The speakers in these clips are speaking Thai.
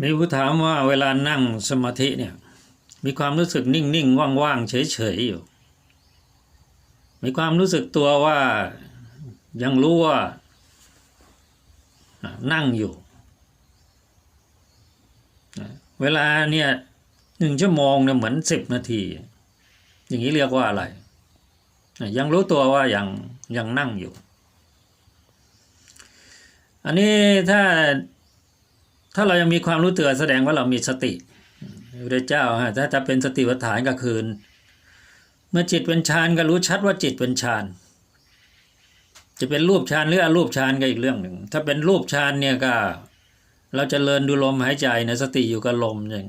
มีผู้ถามว่าเวลานั่งสมาธิเนี่ย มีความรู้สึกนิ่งๆว่างๆเฉยๆอยู่ มีความรู้สึกตัวว่ายังรู้ว่านั่งอยู่ เวลาเนี่ยหนึ่งชั่วโมงเนี่ยเหมือนสิบนาที อย่างนี้เรียกว่าอะไร ยังรู้ตัวว่ายังยังนั่งอยู่ อันนี้ถ้า ถ้าเรายังมีความรู้เตัวแสดงว่าเรามีสติพระเจ้าฮะถ้าจะเป็นสติปัฏฐานก็คือเมื่อจิตเป็นฌานก็รู้ชัดว่าจิตเป็นฌาน จะเป็นรูปฌานหรืออรูปฌานก็อีกเรื่องหนึ่ง ถ้าเป็นรูปฌานเนี่ยก็ เราจะเลินดูลมหายใจในะสติอยู่กับลมอย่าง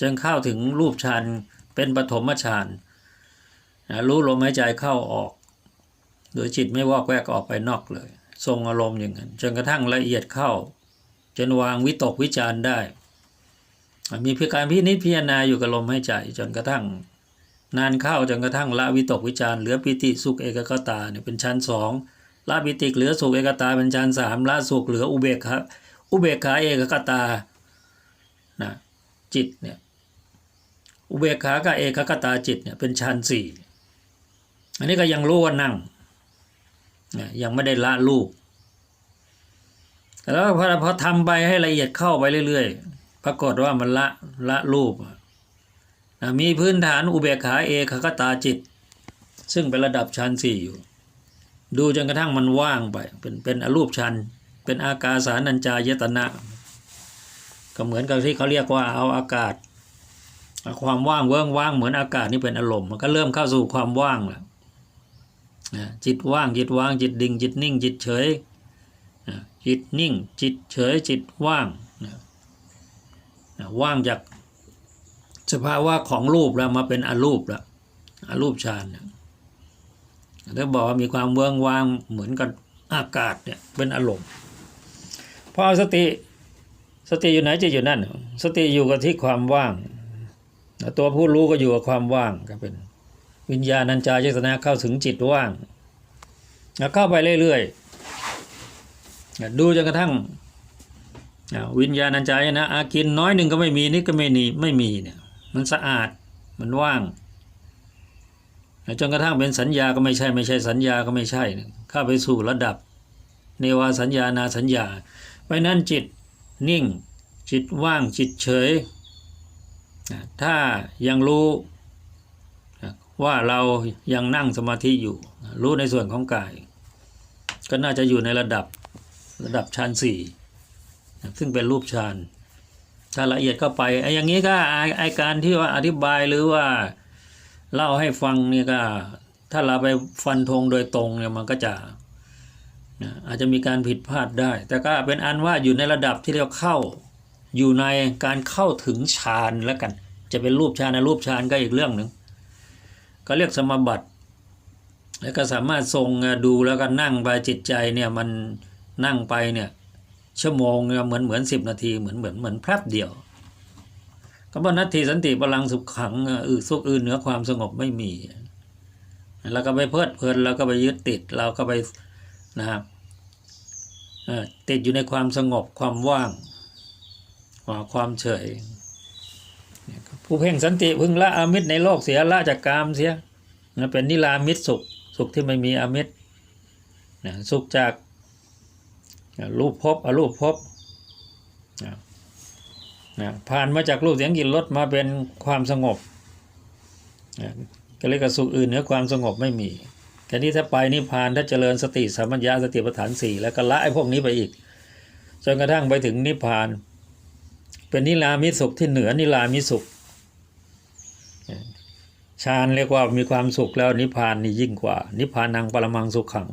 จนเข้าถึงรูปฌานเป็นปฐมฌานนะรู้ลมหายใจเข้าออก โดยจิตไม่วอกแวกออกไปนอกเลย ทรงอารมณ์อย่างนั้นจนกระทั่งละเอียดเข้า จนวางวิตกวิจารได้ มีพิการพินิจพิจารณาอยู่กับลมหายใจ จนกระทั่ง นานเข้าจนกระทั่งละวิตกวิจารเหลือปิติสุขเอกกตาเนี่ยเป็นชั้นสองละปิติเหลือสุขเอกตาเป็นชั้นสามละสุขเหลืออุเบกขาอุเบกขาเอกกตานะจิตเนี่ยอุเบกขากับเอกกตาจิตเนี่ยเป็นชั้นสี่อันนี้ก็ยังรู้ว่านั่งนะยังไม่ได้ละลูก แล้วพอพอทำไปให้ละเอียดเข้าไปเรื่อยๆ ปรากฏว่ามันละละรูปนะมีพื้นฐานอุเบกขาเอกขตาจิต ซึ่งเป็นระดับชั้นสี่อยู่ ดูจนกระทั่งมันว่างไป เป็นเป็นอรูปชั้นเป็นอากาสานัญจายตนะ ก็เหมือนกับที่เขาเรียกว่าเอาอากาศ ความว่างเวิ้งว่างเหมือนอากาศนี่เป็นอารมณ์มันก็เริ่มเข้าสู่ความว่างแล้วจิตว่างจิตว่างจิตดิ่งจิตนิ่งจิตเฉย จิตนิ่งจิตเฉยจิตว่างนะนะว่างจากสภาวะของรูปแล้วมาเป็นอรูปแล้วอรูปฌานเนี่ยแล้วบอกว่ามีความเวิ้งว่างเหมือนกับอากาศเนี่ยเป็นอารมณ์พอสติสติอยู่ไหนจะอยู่นั่น สติอยู่กับที่ความว่าง ตัวผู้รู้ก็อยู่กับความว่างก็เป็นวิญญาณัญจายตนะเข้าถึงจิตว่างแล้วเข้าไปเรื่อยๆ ดูจนกระทั่งวิญญาณัญจายนะอากินน้อยหนึ่งก็ไม่มีนี่ก็ไม่มีไม่มีเนี่ยมันสะอาดมันว่างจนกระทั่งเป็นสัญญาก็ไม่ใช่ไม่ใช่สัญญาก็ไม่ใช่เข้าไปสู่ระดับ เนวาสัญญานาสัญญาเพราะนั้นจิตนิ่งจิตว่างจิตเฉย ถ้ายังรู้ว่าเรายังนั่งสมาธิอยู่ รู้ในส่วนของกาย ก็น่าจะอยู่ในระดับ ระดับฌานสี่ซึ่งเป็นรูปฌานถ้าละเอียดเข้าไปไอ้อย่างนี้ก็ไอ้การที่ว่าอธิบายหรือว่าเล่าให้ฟังเนี่ยก็ ถ้าเราไปฟันธงโดยตรงเนี่ยมันก็จะนะอาจจะมีการผิดพลาดได้ แต่ก็เป็นอันว่าอยู่ในระดับที่เรียกเข้า อยู่ในการเข้าถึงฌานแล้วกัน จะเป็นรูปฌานในรูปฌานก็อีกเรื่องหนึ่งก็เรียกสมบัติ แล้วก็สามารถทรงดูแล้วก็นั่งไปจิตใจเนี่ยมัน นั่งไปเนี่ยชั่วโมงเนี่ยเหมือนเหมือนสิบนาทีเหมือนเหมือนเหมือนแป๊บเดียวก็บอกนาทีสันติพลังสุขขังอือสุขอื่นเหนือความสงบไม่มีแล้วก็ไปเพลิดเพลินแล้วก็ไปยึดติดเราก็ไปนะครับอ่อติดอยู่ในความสงบความว่างความเฉย ผู้เพ่งสันติพึงละอามิตรในโลกเสียละจากกามเสียนะเป็นนิรามิตรสุขสุขที่ไม่มีอามิตรนะสุขจาก รูปภพอรูปภพนะนะผ่านมาจากรูปเสียงกลิ่นรสมาเป็นความสงบนะก็เรียกสุขอื่นเหนือความสงบไม่มีแค่นี้ถ้าไปนิพพานถ้าเจริญสติสัมปัญญาสติปัฏฐานสี่แล้วก็ละไอ้พวกนี้ไปอีก จนกระทั่งไปถึงนิพพาน เป็นนิรามิสุขที่เหนือนิรามิสุขฌานเรียกว่ามีความสุขแล้วนิพพานนี่ยิ่งกว่า นิพพานังปรมังสุขขัง